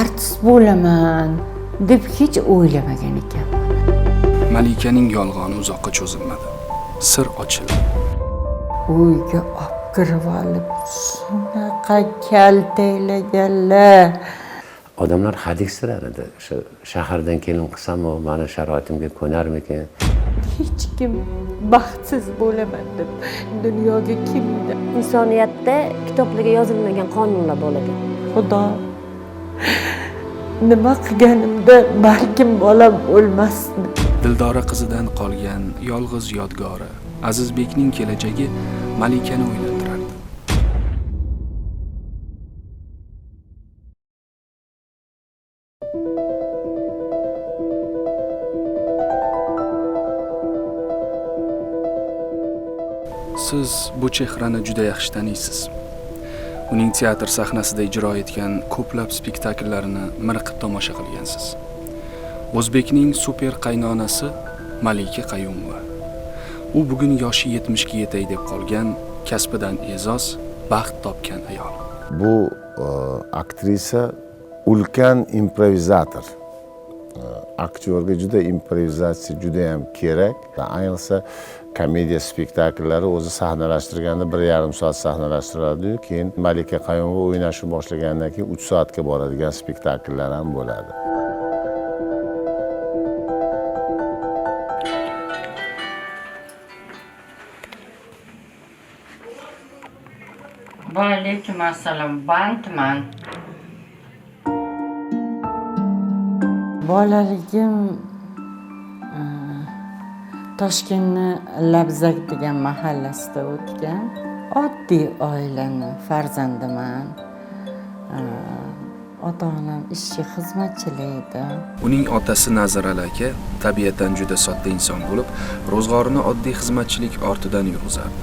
artist bo'laman deb hech o'ylamagan ekanman malikaning yolg'oni uzoqqa cho'zilmadi. Sir ochildi. Uyga olib kirib olib shunaqa kaltaklaganlar odamlar hadiksiradi edi. O'sha shahardan kelin qilsamu mani sharoitimga ko'narmikin hech kim baxtsiz bo'laman deb dunyoga keldi insoniyatda kitoblarga yozilmagan qonunlar bo'ladi. Xudo nima qilganimda balkim bolam o'lmasdi. Dildora qizidan qolgan yolg'iz yodgori azizbekning kelajagi malikani o'ylantirardi. Siz bu chehrani juda yaxshi taniysiz. Uning teatr sahnasida ijro etgan ko'plab spektakllarini miriqib tomosha qilgansiz. O'zbekning super qaynonasi malika qayumova. U bugun yoshi yetmishga yetay deb qolgan kasbidan e'zoz baxt topgan ayol. Bu e, aktrisa ulkan improvizator. E, aktyorga juda improvizatsiya juda ham kerak ayniqsa komediya spektakllari o'zi sahnalashtirganda bir yarim soat sahnalashtiradiyu keyin malika qayumova o'ynashni boshlagandan keyin uch soatga boradigan spektakllar ham bo'ladi. Va alaykum assalom bandman. Bolaligim toshkentni labzak degan mahallasida o'tgan oddiy oilani farzandiman. Ota onam ishchi xizmatchilar edi. Uning otasi nazirali aka tabiatan juda sodda inson bo'lib ro'zg'orini oddiy xizmatchilik ortidan yurg'izardi.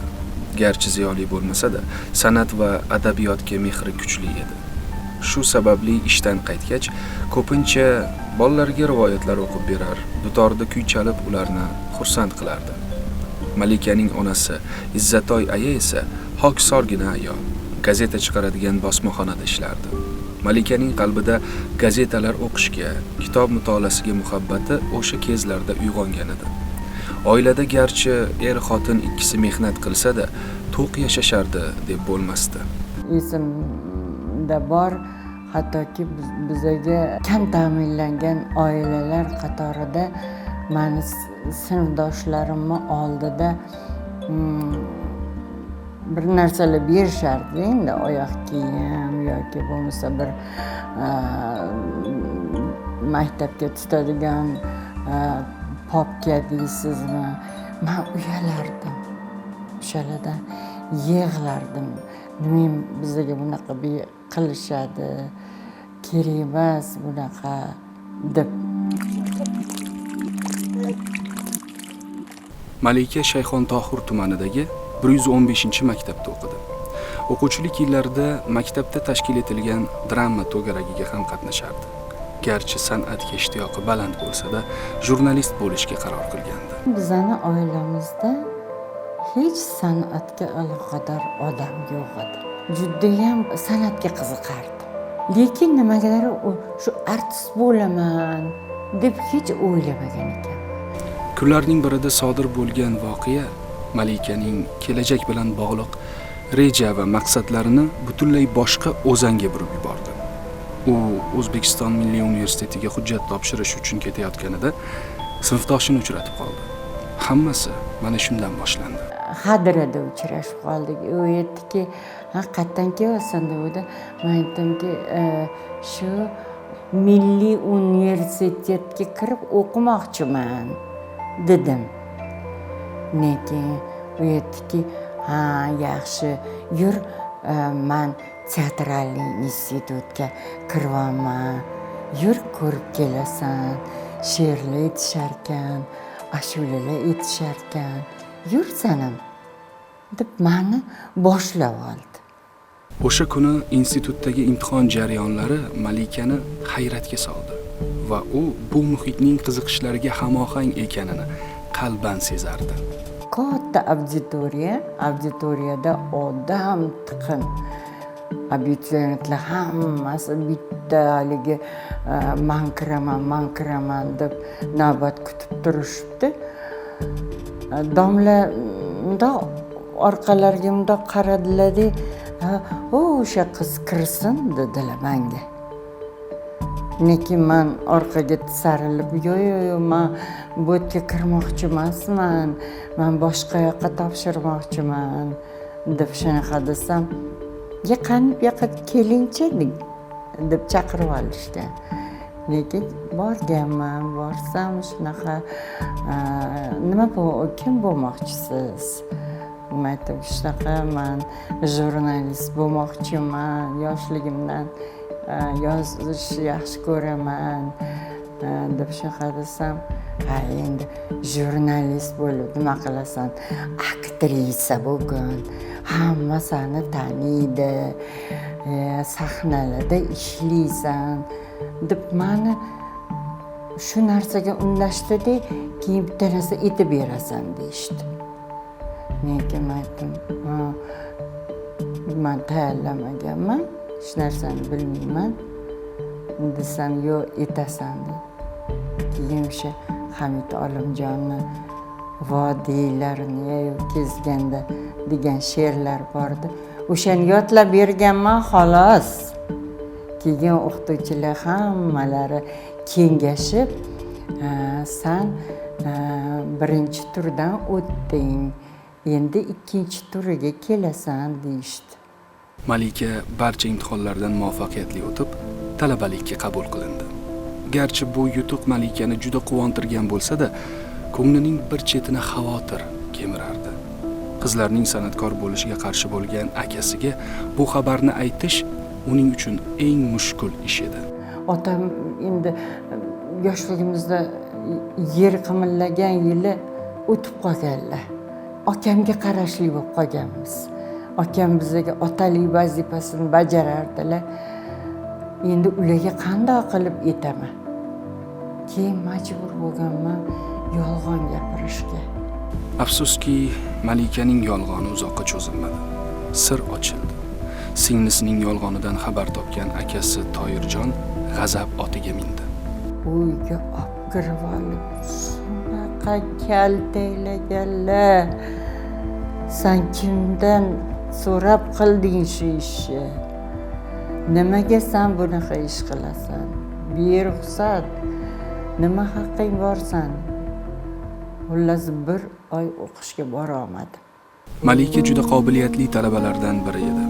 Garchi ziyoli bo'lmasa-da san'at va adabiyotga mehri kuchli edi. Shu sababli ishdan qaytgach ko'pincha bolalarga rivoyatlar o'qib berar dutorda kuy chalib ularni xursand qilardi. Malikaning onasi izzatoy aya esa hokisorgina ayol gazeta chiqaradigan bosmaxonada ishlardi. Malikaning qalbida gazetalar o'qishga kitob mutolaasiga muhabbati o'sha kezlarda uyg'ongan edi. Oilada garchi er xotin ikkisi mehnat qilsa-da to'q yashashardi deb bo'lmasdi. Esimda bor hattoki bizaga kam ta'minlangan oilalar qatorida mani sinfdoshlarimni oldida mm, bir narsalar berishardi endi oyoq kiyim yoki bo'lmasa bir maktabga tutadigan popka deysizmi? Man uyalardim o'shalardan yig'lardim. Nimaga bizaga bunaqa qilishadi kerak emas bunaqa deb. Malika shayxontohur tumanidagi 115 maktabda o'qidi. O'quvchilik yillarida maktabda tashkil etilgan drama to'garagiga ham qatnashardi. Garchi san'atga ishtiyoqi baland bo'lsa-da jurnalist bo'lishga qaror qilgandi. Bizani oilamizda hech san'atga aloqador odam yo'q edi judayam san'atga qiziqardi. Lekin nimagadir u- shu artist bo'laman deb hech o'ylamagan ekan. Kunlarning birida sodir bo'lgan voqea malikaning kelajak bilan bog'liq reja va maqsadlarini butunlay boshqa o'zanga burib yubordi. U o'zbekiston milliy universitetiga hujjat topshirish uchun ketayotganida sinfdoshini uchratib qoldi. Hammasi mana shundan boshlandi. Hadrada uchrashib qoldik. U aytdiki ha qayerdan kelyapsan deganda man aytdimki e, shu milliy universitetga kirib o'qimoqchiman dedim. Lekin u aytdiki ha yaxshi yur e, man teatralniy institutga kiryapman yur ko'rib kelasan she'rlar aytisharkan ashulalar aytisharkan yur sanam deb mani boshlab oldi. O'sha kuni institutdagi imtihon jarayonlari malikani hayratga soldi va u bu muhitning qiziqishlariga hamohang ekanini qalban sezardi. Katta auditoriya auditoriyada odam tiqin abituriyentlar hammasi bitta haligi man kiraman man kiraman deb navbat kutib turishibdi domla mundoq orqalariga mundoq qaradilarda u o'sha qiz kirsin dedilar manga lekin man orqaga tisarilib yo'q yo'q yo'q man bu yerga kirmoqchi emasman man boshqa yoqqa topshirmoqchiman deb shunaqa desam ya bu yoqqa kelingchi deb chaqirib olishdi. Lekin borganman borsam shunaqa nima bu kim bo'lmoqchisiz? Men aytdim shunaqa man jurnalist bo'lmoqchiman yoshligimdan yozishni yaxshi ko'raman deb shunaqa desam ha endi jurnalist bo'lib nima qilasan? Aktrisa bo'lgin hamma seni taniydi e, sahnalarda ishlaysan deb mani shu narsaga undashdida keyin bitta narsa aytib berasan deyishdi lekin man aytdim "Ha, man tayyorlamaganman hech narsani bilmayman desam yo'q aytasan keyin o'sha hamid olimjonni vodiylarni kezganda degan she'rlar bor edi o'shani yodlab berganman xolos. Keyin o'qituvchilar hammalari kengashib san birinchi turdan o'tding endi ikkinchi turiga kelasan deyishdi. Malika barcha imtihonlardan muvaffaqiyatli o'tib talabalikka qabul qilindi. Garchi bu yutuq malikani juda quvontirgan bo'lsa-da ko'nglining bir chetini xavotir kemirardi qizlarning san'atkor bo'lishiga qarshi bo'lgan akasiga bu xabarni aytish uning uchun eng mushkul ish edi. Otam endi yoshligimizda yer qimirlagan yili o'tib qolganlar. Akamga qarashli bo'lib qolganmiz. Akam bizaga otalik vazifasini bajarardilar. Endi ularga qandoq qilib aytaman keyin majbur bo'lganman yolg'on gapirishga. Afsuski malikaning yolg'oni uzoqqa cho'zilmadi. Sir ochildi. Singlisining yolg'onidan xabar topgan akasi toyirjon g'azab otiga mindi. Uyga olib kirib olib shunaqa kaltaklaganlar san kimdan so'rab qilding shu ishni? Nimaga san bunaqa ish qilasan? Beruxsat nima haqqing bor xullas bir oy o'qishga borolmadim malika juda qobiliyatli talabalardan biri edi.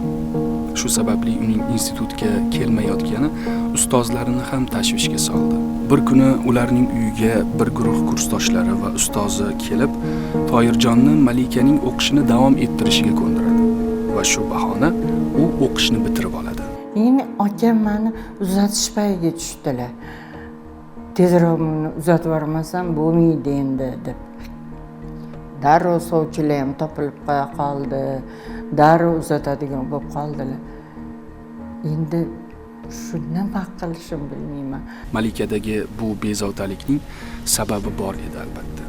Shu sababli uning institutga kelmayotgani ustozlarini ham tashvishga soldi. Bir kuni ularning uyiga bir guruh kursdoshlari va ustozi kelib toyirjonni malikaning o'qishini davom ettirishiga ko'ndiradi va shu bahona u o'qishni bitirib oladi. Endi akam mani uzatish payiga tushdilar. Tezroq buni uzatib yubormasam bo'lmaydi endi deb darrov sovchilar ham topilib qo'ya qoldi. Darrov uzatadigan bo'lib qoldilar. Endi shu nima qilishim bilmayman. Malikadagi bu bezovtalikning sababi bor edi albatta.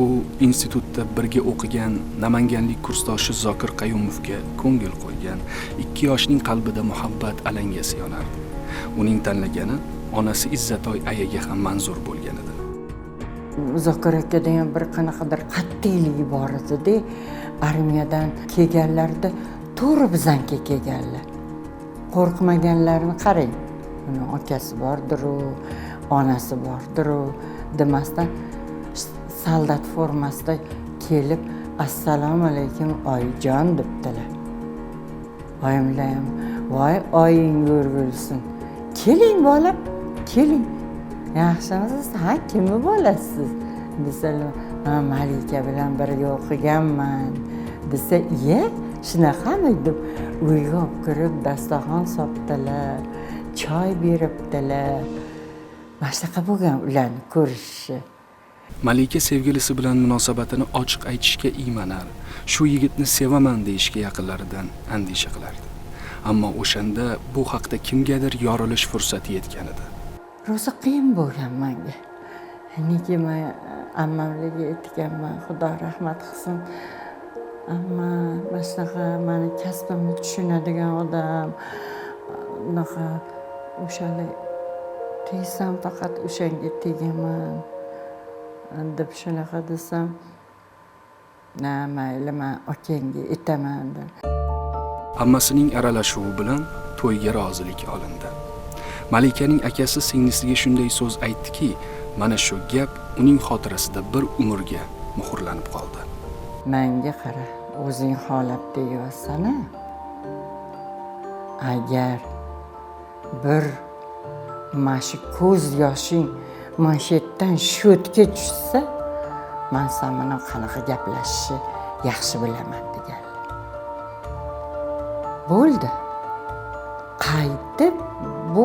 U institutda birga o'qigan namanganlik kursdoshi zokir qayumovga ko'ngil qo'ygan ikki yoshning qalbida muhabbat alangasi yonardi uning tanlagani onasi izzatoy ayaga ham manzur bo'lgan edi. Zokir akada ham bir qanaqadir qat'iyligi bor edida armiyadan kelganlarida to'g'ri bizanikiga kelganlar. Qo'rqmaganlarini qarang uni akasi bordiru onasi bordiru demasdan soldat formasida kelib assalomu alaykum oyijon debdilar. Oyimlar ham voy oying o'rgilsin keling bolam keling. Yaxshimisiz? Ha kimni bolasiz? Desalar "Ha, malika bilan birga o'qiganman. Desa iye shunaqami deb uyga olib kirib dasturxon sopdilar choy beribdilar. Mana shunaqa bo'lgan ularni ko'rishishi malika sevgilisi bilan munosabatini ochiq aytishga iymanar. Shu yigitni sevaman deyishga yaqinlaridan andisha qilardi. Ammo o'shanda bu haqda kimgadir yorilish fursati yetgan edi. Rosa qiyin bo'lgan manga. Nega man ammamlarga aytganman xudo rahmat qilsin. Amma mana shunaqa mani kasbimni tushunadigan odam unaqa o'shani tegsam faqat o'shanga tegaman deb shunaqa desam na mayli man akangga aytaman deb. Ammasining aralashuvi bilan to'yga rozilik olindi. Malikaning akasi singlisiga shunday so'z aytdiki mana shu gap uning xotirasida bir umrga muhrlanib qoldi. Manga qara o'zing xohlab deyapsan-a. Agar bir mana shu ko'z yoshing mana shu yerdan sho'tga tushsa man san bilan qanaqa gaplashishni yaxshi bilaman degan. Bo'ldi. Qaytib bu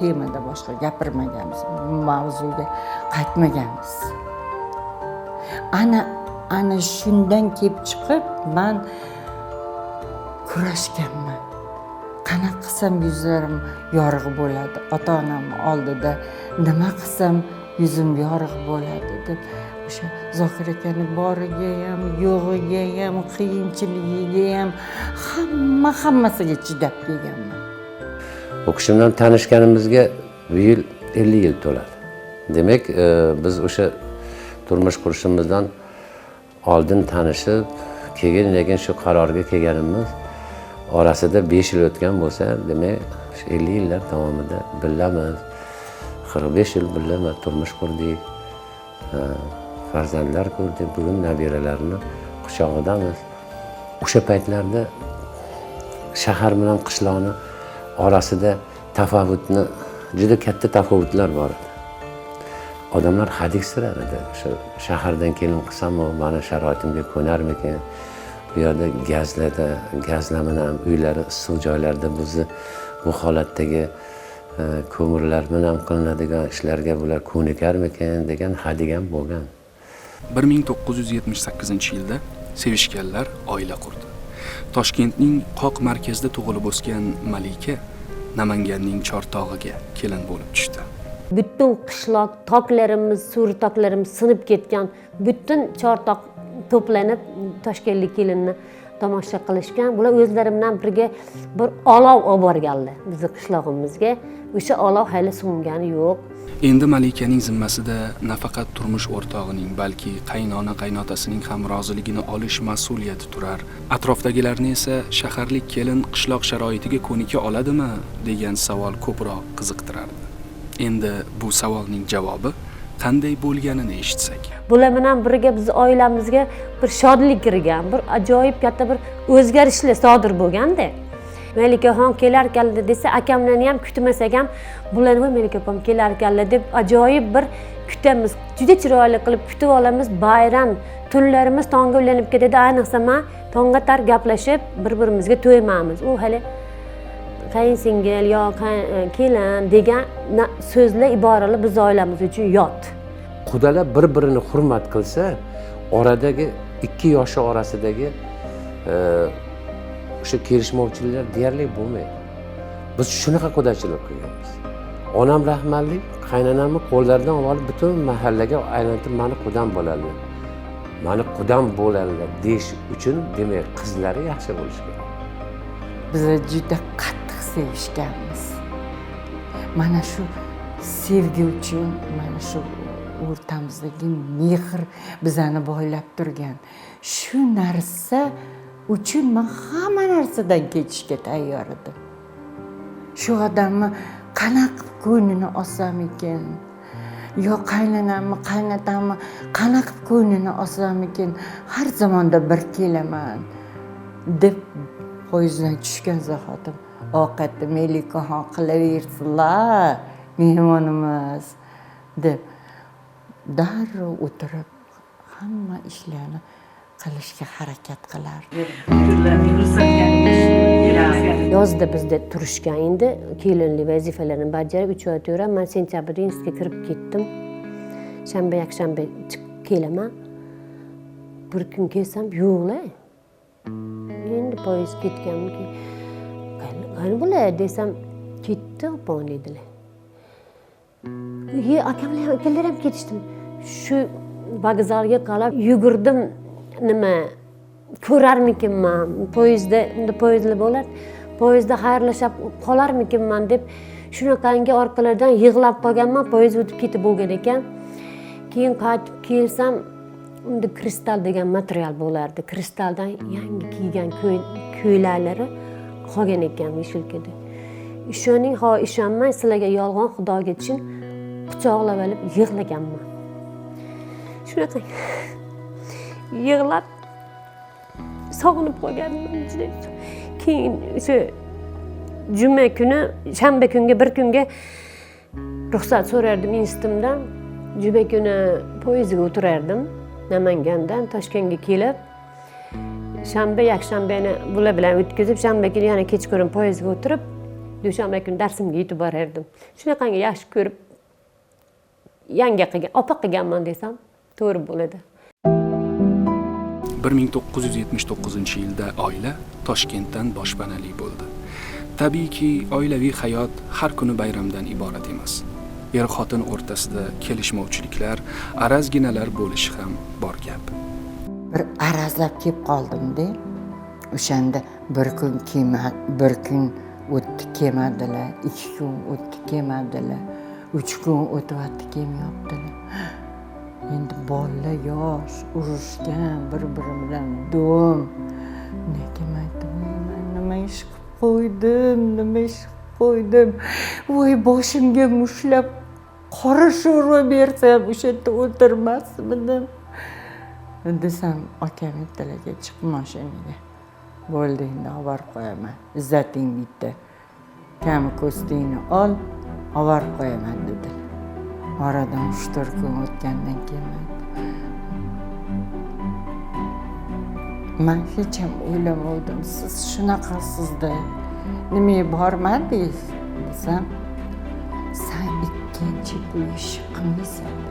temada boshqa gapirmaganmiz bu mavzuga qaytmaganmiz. Ana ana shundan kelib chiqib man kurashganman. Qanaqa qilsam yuzlarim yorug' bo'ladi? Ota onam oldida nima qilsam yuzim yorug' bo'ladi deb o'sha zokir akani boriga ham yo'g'iga ham qiyinchiligiga ham hamma hammasiga chidab kelganman. U kishi bilan tanishganimizga bu yil ellik yil to'ladi. Demak e, biz o'sha turmush qurishimizdan oldin tanishib keyin lekin shu qarorga kelganimiz orasida besh yil o'tgan bo'lsa demak shu ellik yillar davomida birgamiz qirq besh yil birga turmush qurdik e, farzandlar ko'rdik bugun nabiralarni quchog'idamiz. O'sha paytlarda shahar bilan qishloqni orasida tafovutni juda katta tafovutlar bor. Edi odamlar hadiksirar edi o'sha shahardan kelin qilsamu mani sharoitimga ko'narmikin? Bu yerda gazlarda gazlaminam ham uylari issiq joylarda bizni bu holatdagi e, ko'mirlar bilan qilinadigan ishlarga bular ko'nikarmikin degan hadik ham bo'lgan. 1978 yilda sevishganlar oila qurdi. Toshkentning qoq markazida tug'ilib o'sgan malika namanganning chortog'iga kelin bo'lib tushdi. Butun qishloq toklarimiz so'ri toklarimiz sinib ketgan. Butun chortoq to'planib toshkentlik kelinni tomosha qilishgan. Bular o'zlari bilan birga bir olov olib borganlar bizni qishlog'imizga. O'sha olov hali so'ngani yo'q. Endi malikaning zimmasida nafaqat turmush o'rtog'ining balki qaynona qaynotasining ham roziligini olish mas'uliyati turar. Atrofdagilarni esa shaharlik kelin qishloq sharoitiga ko'nika oladimi degan savol ko'proq qiziqtirardi. Endi bu savolning javobi qanday bo'lganini eshitsak. Bular bilan birga bizni oilamizga bir shodlik kirgan bir ajoyib katta bir o'zgarishlar sodir bo'lganda malikaxon kelarkanlar desa akamlarni ham kutmasak ham bularni voy malika opam kelarkanlar deb ajoyib bir kutamiz. Juda chiroyli qilib kutib olamiz bayram tunlarimiz tongga ulanib ketadi. Ayniqsa man tongga tar gaplashib bir birimizga to'ymaymiz u hali qayinsingil yo e, kelin degan so'zlar iboralar bizni oilamiz uchun yot. Qudalar bir birini hurmat qilsa oradagi ikki yoshi orasidagi e, o'sha kelishmovchiliklar deyarli bo'lmaydi. Biz shunaqa qudachilik qilganmiz. Onam rahmatli qaynonamni qo'llaridan olib butun mahallaga aylantirib mani qudam bo'ladilar mani qudam bo'ladilar deyish uchun demak qizlari yaxshi bo'lishi kerak. Biz juda qattiq sevishganmiz. Mana shu sevgi uchun mana shu o'rtamizdagi mehr bizani boylab turgan. Shu narsa uchun man hamma narsadan kechishga tayyor edim. Shu odamni qanaqa qilib ko'nglini olsam ekan yo qaynonamni qaynotamni qanaqa qilib ko'nglini olsam ekan har zamonda bir kelaman deb poyezddan tushgan zahotim ovqatni melikaxon qilaversinlar mehmonimiz deb. Darrov o'tirib hamma ishlarni qilishga harakat qilardi yozda bizda turishgan endi kelinlik vazifalarni bajarib uch oy turib man sentyabrda institutga kirib ketdim. Shanba yakshanba chiqib kelaman. Bir kun kelsam yo'qlar endi poyezd ketganmikin desam ketdi opam dedilar ye akamlar ham akalar ham ketishdi shu vokzalga qarab yugurdim nima ko'rarmikinman poyezdda unda poyezdlar bo'ladi poyezdda xayrlashib qolarmikinman deb shunaqangi orqalardan yig'lab qolganman poyezd o'tib ketib bo'lgan ekan keyin qaytib kelsam unda kristal degan material bo'lardi kristaldan yangi kiygan ko'y- ko'ylaklari qolgan ekan vishilkada ishoning ho ishonmang sizlarga yolg'on xudoga chin quchoqlab olib yig'laganman shunaqa yig'lab sog'inib qolganman juda keyin o'sha juma kuni shanba kunga bir kunga ruxsat so'rardim institutimdan juma kuni poyezdga o'tirardim namangandan toshkentga kelib shanba yakshanbani bular bilan o'tkazib shanba kuni yana kechqurun poyezdga o'tirib dushanba kuni darsimga yetib borardim shunaqangi yaxshi ko'rib yanga qilgan opa qilganman desam to'g'ri bo'ladi 1979 yilda oila Toshkentdan boshpanali bo'ldi. Tabiiyki, oilaviy hayot har kuni bayramdan iborat emas. Er-xotin o'rtasida kelishmovchiliklar, arazginalar bo'lishi ham bor gap. Bir arazlab kelib qoldimda. O'shanda bir kun kelma bir kun o'tdi kelmadilar ikki kun o'tdi kelmadilar uch kun o'tyapti kelmayaptilar endi bolalar yosh urushgan bir biri bilan dum lekin aytdim "Voy, man nima ish qilib qo'ydim nima ish qilib qo'ydim? Voy boshimga mushlab qora sho'rva bersam o'sha yerda o'tirmasmidim? Desam akam ertalarga chiq moshinaga bo'ldi endi olib borib qo'yaman izzating bitta kami ko'stingni ol olib borib qo'yaman dedi. Oradan uch to'rt kun o'tgandan keyin man hech ham o'ylamovdim siz shunaqasizda nimaga bormadingiz desam san ikkinchi bu ishni qilmaysan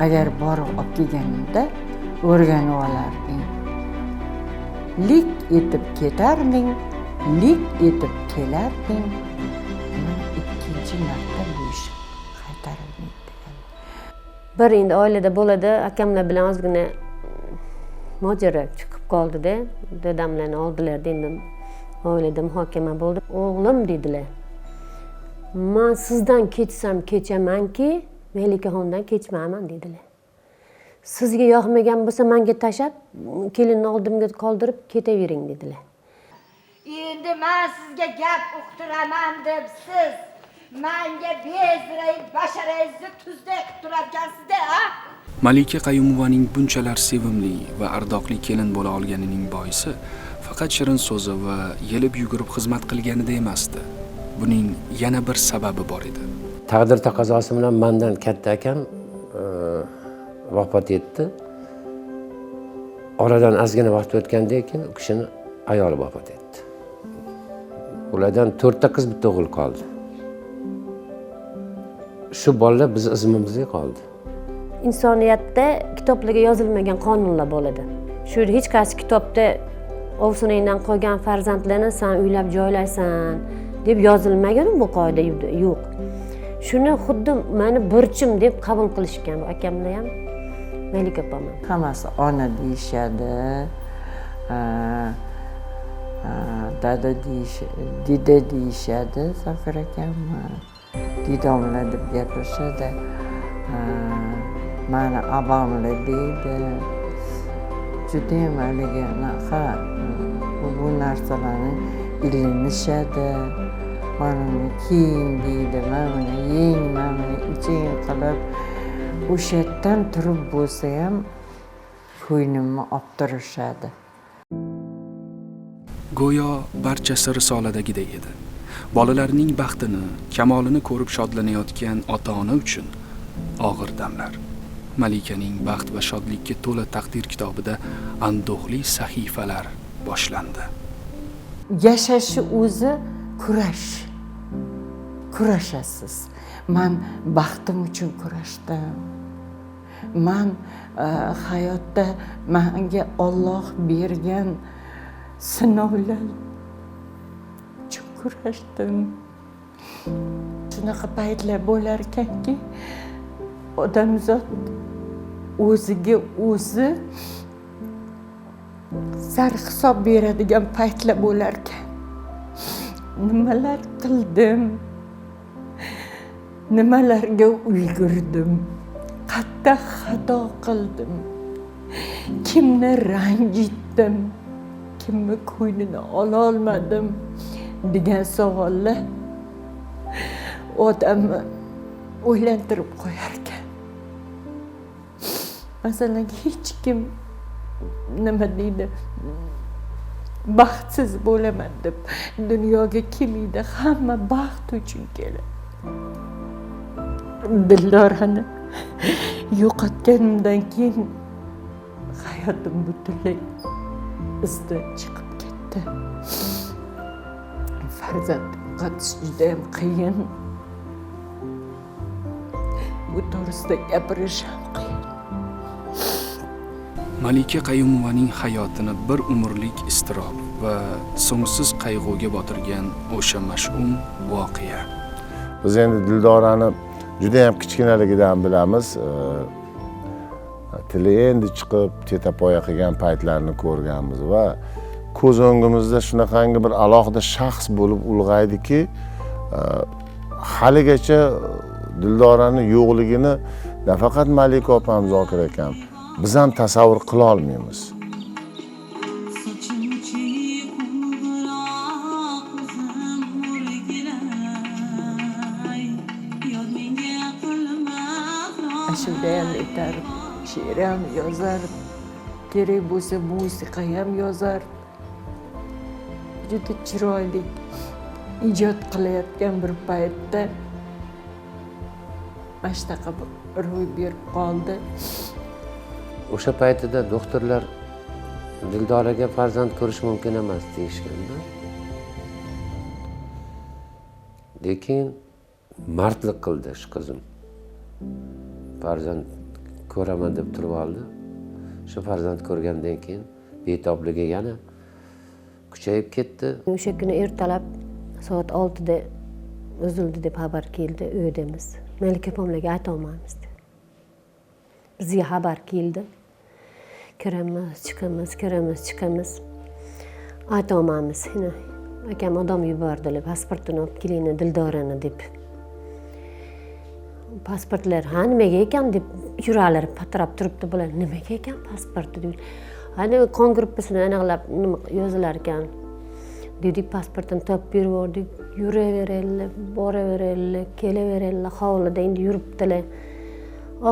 agar borib olib kelganimda o'rganib olarding lik etib ketarding lik etib kelarding ikkinchi marta bu ish qaytarilmaydi degan. Bir endi oilada bo'ladi akamlar bilan ozgina mojaro chiqib qoldida dadamlarni oldilarda endi oilada muhokama bo'ldi. O'g'lim dedilar man sizdan kechsam kechamanki melikaxondan kechmayman dedilar sizga yoqmagan bo'lsa manga tashlab kelinni oldimga qoldirib ketavering dedilar endi man sizga gap uqtiraman deb siz manga bezrang basharangizni tuzdek qilib turarkansizda a Malika Qayumovaning bunchalar sevimli va ardoqli kelin bo'la olganining boisi faqat shirin so'zi va yelib yugurib xizmat qilganida emasdi. Buning yana bir sababi bor edi. Taqdir taqozosi bilan mandan katta akam e, vafot etdi oradan ozgina vaqt o'tgandan keyin u kishini ayoli vafot etdi ulardan to'rtta qiz bitta o'g'il qoldi shu bolalar bizni izimizga qoldi insoniyatda kitoblarga yozilmagan qonunlar bo'ladi shu hech qaysi kitobda ovsiningdan qolgan farzandlarni san uylab joylaysan deb yozilmagan bu qoida yo'q shuni xuddi mani burchim deb qabul qilishgan akamni ham malika opam ham hammasi ona deyishadi dada deyish dida deyishadi zokir akamni didomla deb gapirishadi mani abomla deydi. Judayam haligi anaqa bu bu narsalarni ilinishadi. Mana buni kiying deydi mana buni yeng mana buni iching qilib o'sha yerdan turib bo'lsa ham ko'nglimni olib turishadi Go'yo barchasi risoladagidek edi. Bolalarning baxtini, kamolini ko'rib shodlanayotgan ota-ona uchun og'ir damlar. Malikaning baxt va shodlikka to'la taqdir kitobida andohli sahifalar boshlandi. yashashni o'zi kurash kurashasiz man baxtim uchun kurashdim man e, hayotda manga olloh bergan sinovlar uchun kurashdim shunaqa paytlar bo'lar ekanki odamzod o'ziga o'zi sarhisob beradigan paytlar bo'larkan nimalar qildim? Nimalarga ulgurdim? Qayerda xato qildim. Kimni ranjitdim kimni ko'nglini ololmadim? Degan savollar odamni o'ylantirib qo'yarkan. Masalan hech kim nima deydi? Baxtsiz bo'laman deb dunyoga kelmaydi hamma baxt uchun keladi dildorani yo'qotganimdan keyin hayotim butunlay izdan chiqib ketdi. Farzand yo'qotish judayam qiyin. Bu to'g'risida gapirish ham qiyin. Malika qayumovaning hayotini bir umrlik iztirob va so'ngsiz qayg'uga botirgan o'sha mash'um voqea. Biz endi dildorani judayam kichkinaligidan bilamiz. Tili endi chiqib tetapoya qilgan paytlarini ko'rganmiz va ko'z o'ngimizda shunaqangi bir alohida shaxs bo'lib ulg'aydiki haligacha dildorani yo'qligini nafaqat malika opam zokir akam biz ham tasavvur qila olmaymiz. Çiğ Yod ashula ham aytar she'r ham yozar kerak bo'lsa musiqa ham yozar. Juda chiroyli ijod qilayotgan bir paytda mana shunaqa ro'y berib qoldi. O'sha paytida doktorlar dildoraga farzand ko'rish mumkin emas deyishganda lekin mardlik qildi shu qizim. Farzand ko'raman deb turib oldi. Shu farzand ko'rgandan keyin betobligi yana kuchayib ketdi. O'sha kuni ertalab soat oltida uzildi deb xabar keldi uydamiz malika opamlarga aytolmaymiz bizga xabar keldi. kërëmës, qëkëmës, kërëmës, qëkëmës. Ato mamës, hinë, e kem odam ju bërë dëllë, paspërtën o kilinë dëldorën e dipë. pasportlar ha nimaga ekan deb yuralari patrab turibdi bular nimaga ekan pasporti deydi haligi qon gruppasini hani aniqlab nima yozilar ekan deydik pasportini topib beribordik yuraveradilar boraveradilar kelaveradilar hovlida endi yuribdilar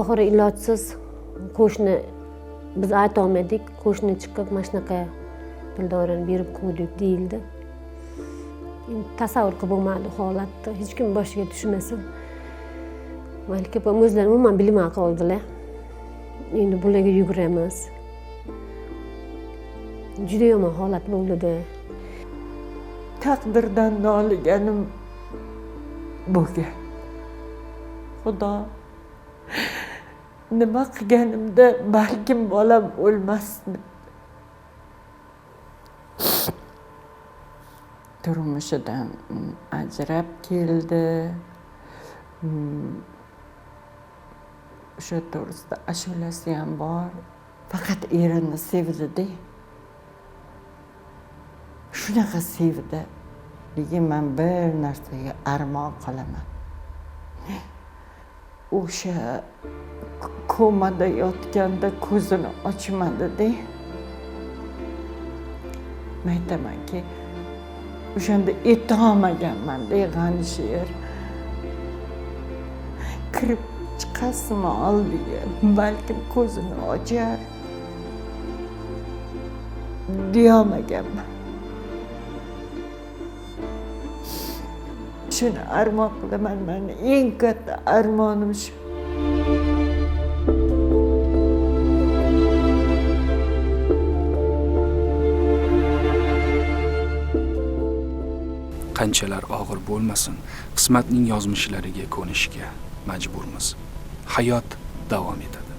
oxiri ilojsiz qo'shni biz aytolmadik qo'shni chiqib mana shunaqa dildorani berib qo'ydik deyildi. Endi tasavvur qilib bo'lmadi holatni hech kim boshiga tushmasin. Balki opam o'zlari umuman bilmay qoldilar. Endi bularga yuguramiz. Juda yomon holat bo'ldida taqdirdan noliganim bo'lgan xudo. Nima qilganimda balkim bolam o'lmasdi. Turmushidan mm, ajrab keldi. Mm, o'sha to'g'risida ashulasi ham bor faqat erini sevdida shunaqa sevdi lekin man bir narsaga armon qilaman o'sha komada yotganda ko'zini ochmadida man aytamanki o'shanda etolmaganmanda g'ani she'r kirib chiqasizmi oldiga balkim ko'zini ochar deyolmaganman shuni armon qilaman mani eng katta armonim shu qanchalar og'ir bo'lmasin qismatning yozmishlariga ko'nishga majburmiz. Hayot davom etadi.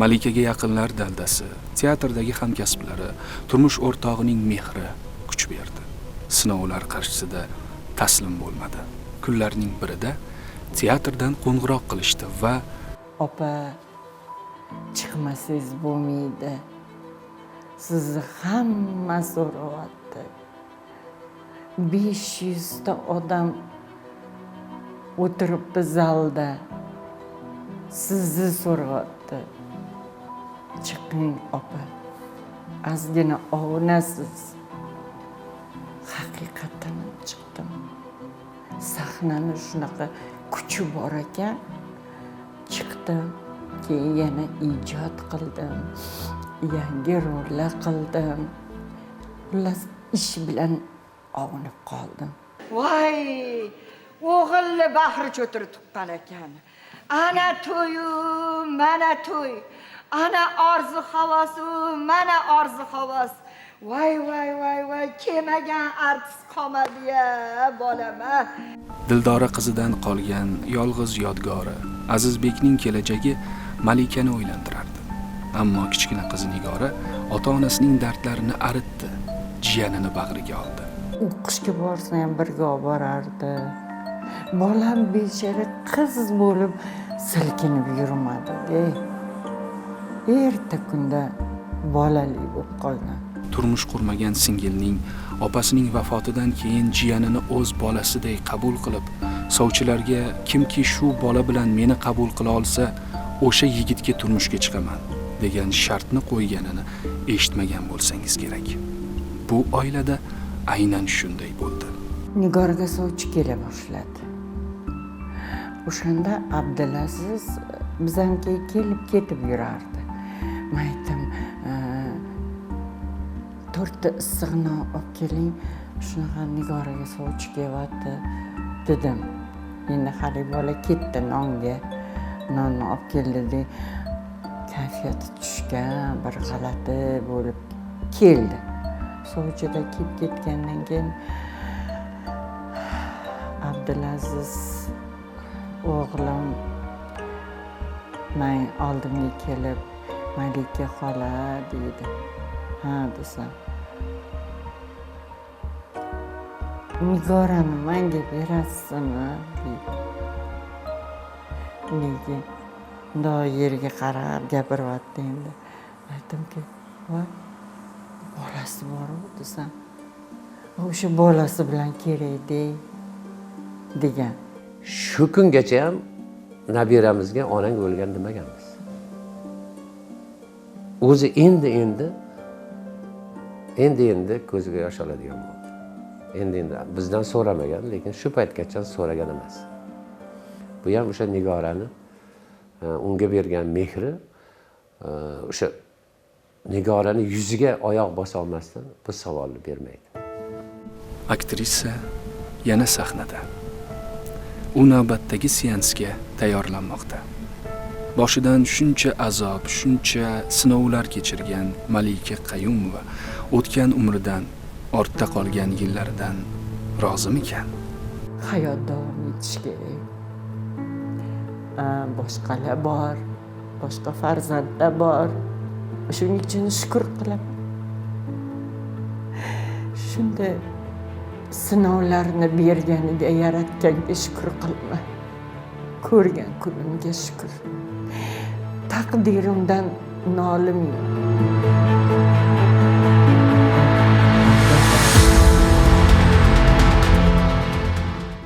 Malikaga yaqinlar daldasi teatrdagi hamkasblari turmush o'rtog'ining mehri kuch berdi. Sinovlar qarshisida taslim bo'lmadi. Kunlarning birida teatrdan qo'ng'iroq qilishdi va opa chiqmasangiz bo'lmaydi. Sizni hamma so'rayapti besh yuzta odam o'tiribdi zalda sizni so'rayapti chiqing opa. Ozgina ovunasiz haqiqatdan chiqdim sahnani shunaqa kuchi bor ekan chiqdim keyin yana ijod qildim yangi rollar qildim xullas ish bilan ovunib qoldim. Voy o'g'ilni bahri cho'tiri tuqqan ekan ana to'yu mana to'y. Ana orzu havosu mana orzu havos. Voy voy voy voy kelmagan artist qolmadi-ya bolam a dildora qizidan qolgan yolg'iz yodgori azizbekning kelajagi malikani o'ylantirardi. Ammo kichkina qizi nigora ota onasining dardlarini aritdi jiyanini bag'riga oldi o'qishga borsa ham birga olib borardi. Bolam bechora qiz bo'lib silkinib yurmadi. Ey erta kunda bolali bo'lib qolgan turmush qurmagan singilning opasining vafotidan keyin jiyanini o'z bolasiday qabul qilib sovchilarga kimki shu bola bilan meni qabul qila olsa o'sha yigitga turmushga chiqaman degan shartni qo'yganini eshitmagan bo'lsangiz kerak. Bu oilada aynan shunday bo'ldi. Nigorga sovchi kela boshladi. O'shanda abdulaziz e, bizanikiga kelib ketib yurardi. Man aytdim e, to'rtta issiq non olib keling shunaqa nigoraga sovchi kelyapti dedim. Endi haligi bola ketdi nonga nonni olib keldida kayfiyati tushgan bir g'alati bo'lib keldi. Sovchida kelib ketgandan keyin abdulaziz o'g'lim man oldimga kelib malika xola deydi. Ha desam nigorani manga berasizmi deydi. Nega mundoq yerga qarab gapiryapti endi aytdimki voy boru desam o'sha bolasi bilan kerakda degan shu kungacha ham nabiramizga onang o'lgan demaganmiz. O'zi endi endi endi endi ko'ziga yosh oladigan bo'ldi. Endi endi bizdan so'ramagan lekin shu paytgacha so'ragan emas. Bu ham o'sha nigorani e, unga bergan mehri e, o'sha nigorani yuziga oyoq bosolmasdan bu savolni bermaydi. Aktrisa yana sahnada. U navbatdagi seansga tayyorlanmoqda. Boshidan shuncha azob shuncha sinovlar kechirgan malika qayumova o'tgan umridan ortda qolgan yillaridan rozimikan? Hayot davom etishi kerak boshqalar bor boshqa farzandlar bor shuning uchun shukur qilaman shunday sinovlarni berganiga yaratganga shukur qilaman ko'rgan kunimga shukur taqdirimdan nolim yo'q